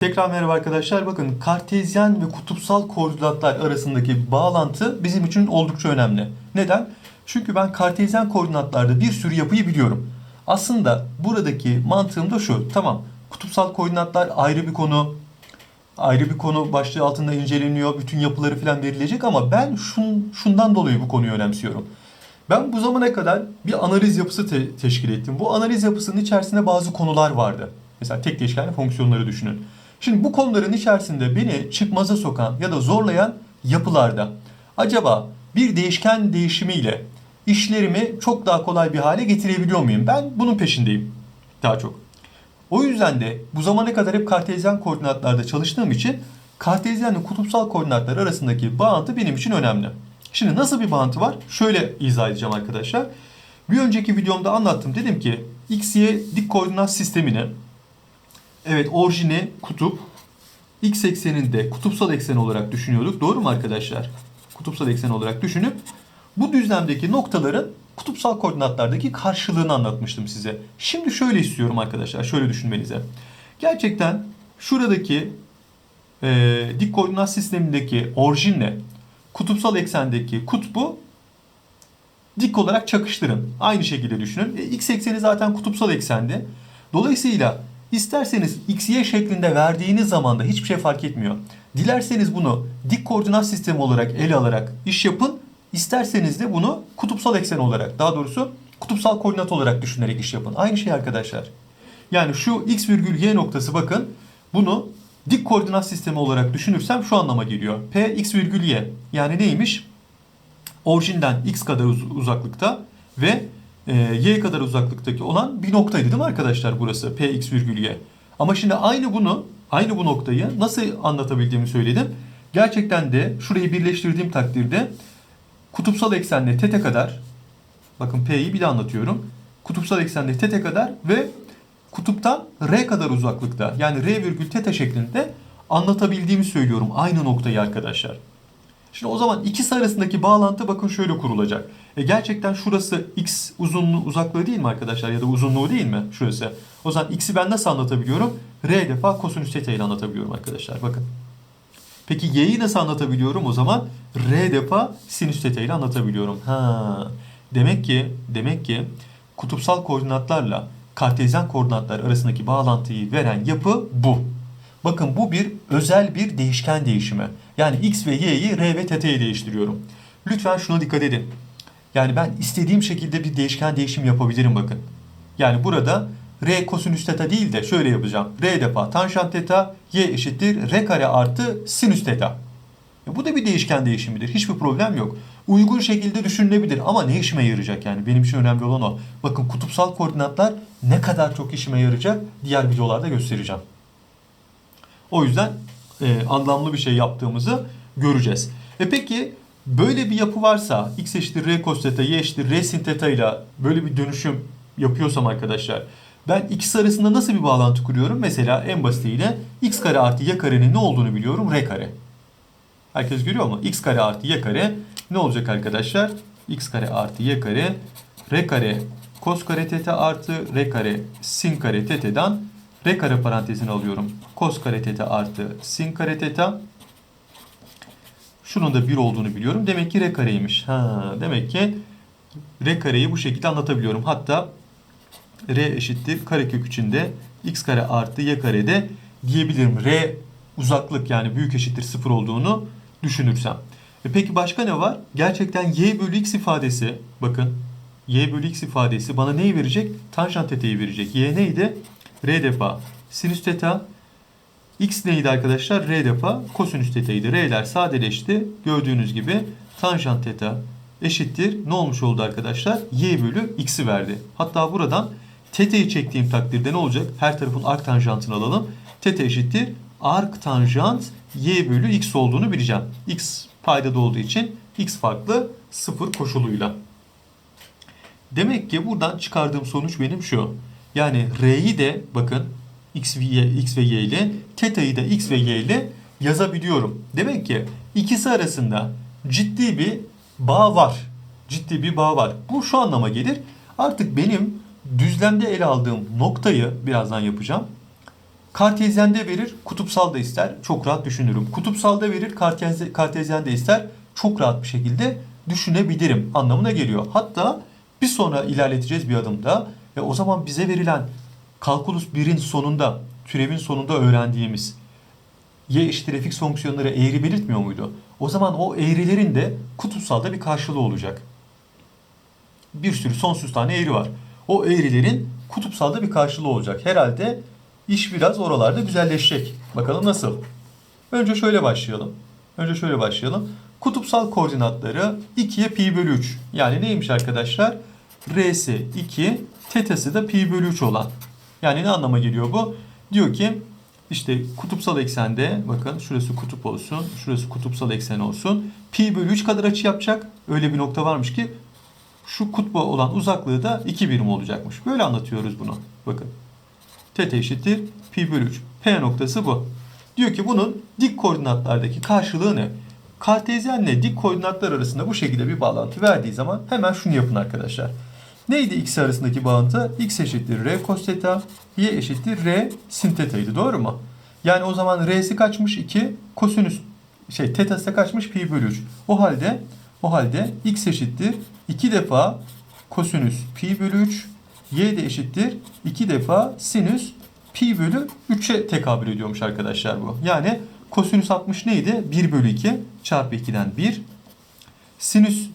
Tekrar merhaba arkadaşlar. Bakın kartezyen ve kutupsal koordinatlar arasındaki bağlantı bizim için oldukça önemli. Neden? Çünkü ben kartezyen koordinatlarda bir sürü yapıyı biliyorum. Aslında buradaki mantığım da şu. Tamam kutupsal koordinatlar ayrı bir konu. Ayrı bir konu başlığı altında inceleniyor. Bütün yapıları falan verilecek ama ben şun, şundan dolayı bu konuyu önemsiyorum. Ben bu zamana kadar bir analiz yapısı te- teşkil ettim. Bu analiz yapısının içerisinde bazı konular vardı. Mesela tek değişkenli fonksiyonları düşünün. Şimdi bu konuların içerisinde beni çıkmaza sokan ya da zorlayan yapılarda acaba bir değişken değişimiyle işlerimi çok daha kolay bir hale getirebiliyor muyum? Ben bunun peşindeyim daha çok. O yüzden de bu zamana kadar hep kartezyen koordinatlarda çalıştığım için kartezyenle kutupsal koordinatlar arasındaki bağıntı benim için önemli. Şimdi nasıl bir bağıntı var? Şöyle izah edeceğim arkadaşlar. Bir önceki videomda anlattım. Dedim ki x, y dik koordinat sistemini evet orijini kutup x ekseninde kutupsal eksen olarak düşünüyorduk. Doğru mu arkadaşlar? Kutupsal eksen olarak düşünüp bu düzlemdeki noktaların kutupsal koordinatlardaki karşılığını anlatmıştım size. Şimdi şöyle istiyorum arkadaşlar. Şöyle düşünmenize. Gerçekten şuradaki e, dik koordinat sistemindeki orijinle kutupsal eksendeki kutbu dik olarak çakıştırın. Aynı şekilde düşünün. E, x ekseni zaten kutupsal eksendi. Dolayısıyla isterseniz x, y şeklinde verdiğiniz zaman da hiçbir şey fark etmiyor. Dilerseniz bunu dik koordinat sistemi olarak ele alarak iş yapın. İsterseniz de bunu kutupsal eksen olarak, daha doğrusu kutupsal koordinat olarak düşünerek iş yapın. Aynı şey arkadaşlar. Yani şu x virgül y noktası bakın bunu dik koordinat sistemi olarak düşünürsem şu anlama geliyor. P x virgül y yani neymiş? Orijinden x kadar uz- uzaklıkta ve e, y kadar uzaklıktaki olan bir noktaydı değil mi arkadaşlar burası p x virgül y. Ama şimdi aynı bunu aynı bu noktayı nasıl anlatabildiğimi söyledim. Gerçekten de şurayı birleştirdiğim takdirde kutupsal eksenle tete kadar bakın p'yi bir de anlatıyorum. Kutupsal eksenle tete kadar ve kutuptan r kadar uzaklıkta yani r virgül teta şeklinde anlatabildiğimi söylüyorum aynı noktayı arkadaşlar. Şimdi o zaman ikisi arasındaki bağlantı bakın şöyle kurulacak. E gerçekten şurası x uzunluğu uzaklığı değil mi arkadaşlar ya da uzunluğu değil mi şurası? O zaman x'i ben nasıl anlatabiliyorum? R defa kosinüs theta ile anlatabiliyorum arkadaşlar bakın. Peki y'yi nasıl anlatabiliyorum o zaman? R defa sinüs theta ile anlatabiliyorum. Ha. Demek ki demek ki kutupsal koordinatlarla kartezyen koordinatlar arasındaki bağlantıyı veren yapı bu. Bakın bu bir özel bir değişken değişimi. Yani x ve y'yi r ve t'ye değiştiriyorum. Lütfen şuna dikkat edin. Yani ben istediğim şekilde bir değişken değişim yapabilirim bakın. Yani burada r kosinüs theta değil de şöyle yapacağım. r defa tanjant theta y eşittir r kare artı sinüs theta. E bu da bir değişken değişimidir. Hiçbir problem yok. Uygun şekilde düşünülebilir ama ne işime yarayacak yani? Benim için önemli olan o. Bakın kutupsal koordinatlar ne kadar çok işime yarayacak diğer videolarda göstereceğim. O yüzden e, anlamlı bir şey yaptığımızı göreceğiz. E peki böyle bir yapı varsa x eşittir r cos theta, y eşittir r sin theta ile böyle bir dönüşüm yapıyorsam arkadaşlar ben ikisi arasında nasıl bir bağlantı kuruyorum? Mesela en basitiyle x kare artı y karenin ne olduğunu biliyorum r kare. Herkes görüyor mu? x kare artı y kare ne olacak arkadaşlar? x kare artı y kare r kare cos kare theta artı r kare sin kare theta'dan r kare parantezini alıyorum. Cos kare theta artı sin kare theta. Şunun da 1 olduğunu biliyorum. Demek ki r kareymiş. Ha, demek ki r kareyi bu şekilde anlatabiliyorum. Hatta r eşittir karekök içinde x kare artı y karede diyebilirim. r uzaklık yani büyük eşittir 0 olduğunu düşünürsem. E peki başka ne var? Gerçekten y bölü x ifadesi bakın y bölü x ifadesi bana neyi verecek? Tanjant teta'yı verecek. y neydi? R defa sinüs teta x neydi arkadaşlar? r defa kosinüs teta'ydı. r'ler sadeleşti. Gördüğünüz gibi tanjant teta eşittir. Ne olmuş oldu arkadaşlar? y bölü x'i verdi. Hatta buradan teta'yı çektiğim takdirde ne olacak? Her tarafın arc tanjantını alalım. Teta eşittir. Arc tanjant y bölü x olduğunu bileceğim. x paydada olduğu için x farklı sıfır koşuluyla. Demek ki buradan çıkardığım sonuç benim şu. Yani r'yi de bakın x y, x ve y ile teta'yı da x ve y ile yazabiliyorum. Demek ki ikisi arasında ciddi bir bağ var. Ciddi bir bağ var. Bu şu anlama gelir. Artık benim düzlemde ele aldığım noktayı birazdan yapacağım. Kartezyende verir, kutupsal da ister. Çok rahat düşünürüm. Kutupsal da verir, kartez, kartezyen de ister. Çok rahat bir şekilde düşünebilirim anlamına geliyor. Hatta bir sonra ilerleteceğiz bir adımda. Ve o zaman bize verilen kalkulus 1'in sonunda, türevin sonunda öğrendiğimiz y eşittir fx fonksiyonları eğri belirtmiyor muydu? O zaman o eğrilerin de kutupsalda bir karşılığı olacak. Bir sürü sonsuz tane eğri var. O eğrilerin kutupsalda bir karşılığı olacak. Herhalde iş biraz oralarda güzelleşecek. Bakalım nasıl? Önce şöyle başlayalım. Önce şöyle başlayalım. Kutupsal koordinatları 2'ye pi bölü 3. Yani neymiş arkadaşlar? R'si 2, teta'sı da pi bölü 3 olan. Yani ne anlama geliyor bu? Diyor ki işte kutupsal eksende bakın şurası kutup olsun, şurası kutupsal eksen olsun. Pi bölü 3 kadar açı yapacak. Öyle bir nokta varmış ki şu kutba olan uzaklığı da 2 birim olacakmış. Böyle anlatıyoruz bunu. Bakın. Teta eşittir pi bölü 3. P noktası bu. Diyor ki bunun dik koordinatlardaki karşılığı ne? Kartezyenle dik koordinatlar arasında bu şekilde bir bağlantı verdiği zaman hemen şunu yapın arkadaşlar. Neydi x arasındaki bağıntı? x eşittir r cos theta, y eşittir r sin theta'ydı. Doğru mu? Yani o zaman r'si kaçmış? 2. Kosinüs şey teta'sı da kaçmış? Pi bölü 3. O halde o halde x eşittir 2 defa kosinüs pi bölü 3 y de eşittir 2 defa sinüs pi bölü 3'e tekabül ediyormuş arkadaşlar bu. Yani kosinüs 60 neydi? 1 bölü 2 çarpı 2'den 1. Sinüs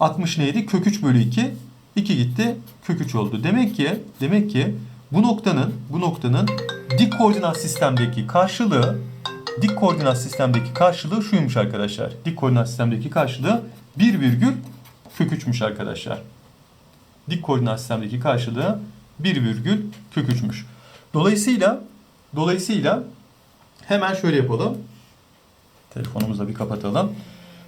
60 neydi? Kök 3 bölü 2. 2 gitti. Kök 3 oldu. Demek ki demek ki bu noktanın bu noktanın dik koordinat sistemdeki karşılığı dik koordinat sistemdeki karşılığı şuymuş arkadaşlar. Dik koordinat sistemdeki karşılığı 1 virgül kök 3'müş arkadaşlar. Dik koordinat sistemdeki karşılığı 1 virgül kök 3'müş. Dolayısıyla dolayısıyla hemen şöyle yapalım. Telefonumuzu da bir kapatalım.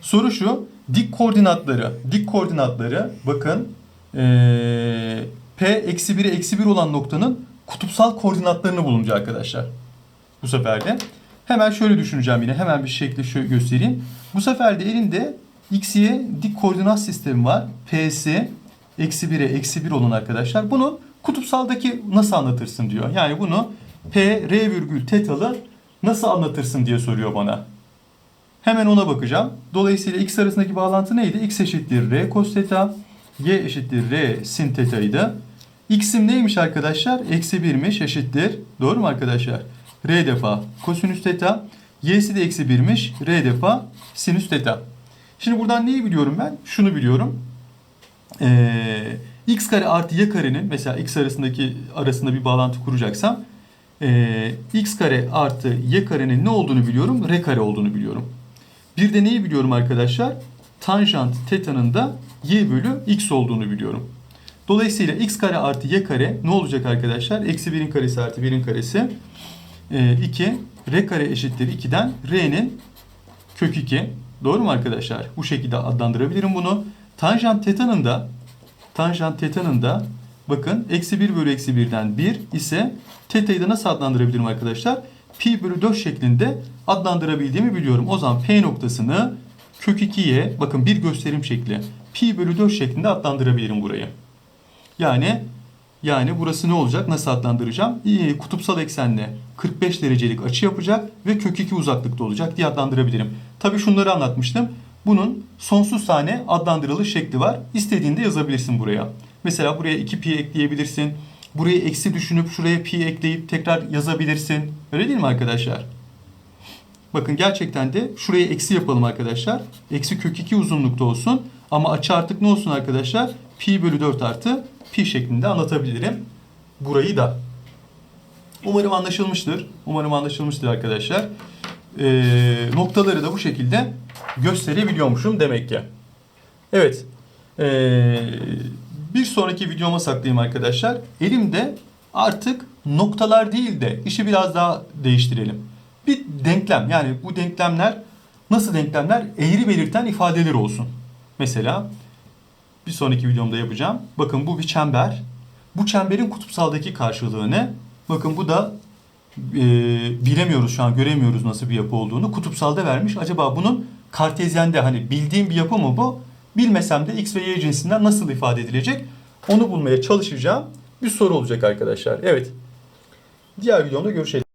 Soru şu. Dik koordinatları, dik koordinatları bakın ee, P eksi 1'e eksi 1 olan noktanın kutupsal koordinatlarını bulunca arkadaşlar. Bu sefer de hemen şöyle düşüneceğim yine. Hemen bir şekli şöyle göstereyim. Bu sefer de elinde x, y dik koordinat sistemi var. P'si eksi 1'e eksi 1 olan arkadaşlar. Bunu kutupsaldaki nasıl anlatırsın diyor. Yani bunu P, R virgül tetalı nasıl anlatırsın diye soruyor bana. Hemen ona bakacağım. Dolayısıyla x arasındaki bağlantı neydi? x eşittir r cos theta, y eşittir r sin theta'ydı. x'im neymiş arkadaşlar? Eksi 1'miş eşittir. Doğru mu arkadaşlar? r defa kosinüs theta. y'si de eksi 1'miş. r defa sinüs theta. Şimdi buradan neyi biliyorum ben? Şunu biliyorum. Ee, x kare artı y karenin mesela x arasındaki arasında bir bağlantı kuracaksam ee, x kare artı y karenin ne olduğunu biliyorum? r kare olduğunu biliyorum. Bir de neyi biliyorum arkadaşlar? Tanjant teta'nın da y bölü x olduğunu biliyorum. Dolayısıyla x kare artı y kare ne olacak arkadaşlar? Eksi 1'in karesi artı 1'in karesi. Ee, 2 r kare eşittir 2'den r'nin kök 2. Doğru mu arkadaşlar? Bu şekilde adlandırabilirim bunu. Tanjant teta'nın da tanjant teta'nın da bakın eksi 1 bölü eksi 1'den 1 ise teta'yı da nasıl adlandırabilirim arkadaşlar? Pi bölü 4 şeklinde adlandırabildiğimi biliyorum. O zaman P noktasını kök 2'ye bakın bir gösterim şekli pi bölü 4 şeklinde adlandırabilirim burayı. Yani yani burası ne olacak? Nasıl adlandıracağım? Kutupsal eksenle 45 derecelik açı yapacak ve kök 2 uzaklıkta olacak diye adlandırabilirim. Tabii şunları anlatmıştım. Bunun sonsuz tane adlandırılış şekli var. İstediğinde yazabilirsin buraya. Mesela buraya 2 pi ekleyebilirsin. Burayı eksi düşünüp şuraya pi ekleyip tekrar yazabilirsin. Öyle değil mi arkadaşlar? Bakın gerçekten de şuraya eksi yapalım arkadaşlar. Eksi kök 2 uzunlukta olsun. Ama açı artık ne olsun arkadaşlar? Pi bölü 4 artı pi şeklinde anlatabilirim. Burayı da. Umarım anlaşılmıştır. Umarım anlaşılmıştır arkadaşlar. Ee, noktaları da bu şekilde gösterebiliyormuşum demek ki. Evet. Ee, bir sonraki videoma saklayayım arkadaşlar. Elimde artık noktalar değil de işi biraz daha değiştirelim. Bir denklem yani bu denklemler nasıl denklemler? Eğri belirten ifadeler olsun. Mesela bir sonraki videomda yapacağım. Bakın bu bir çember. Bu çemberin kutupsaldaki karşılığı ne? Bakın bu da e, bilemiyoruz şu an göremiyoruz nasıl bir yapı olduğunu. Kutupsalda vermiş. Acaba bunun kartezyende hani bildiğim bir yapı mı bu? Bilmesem de x ve y cinsinden nasıl ifade edilecek? Onu bulmaya çalışacağım. Bir soru olacak arkadaşlar. Evet. Diğer videomda görüşelim.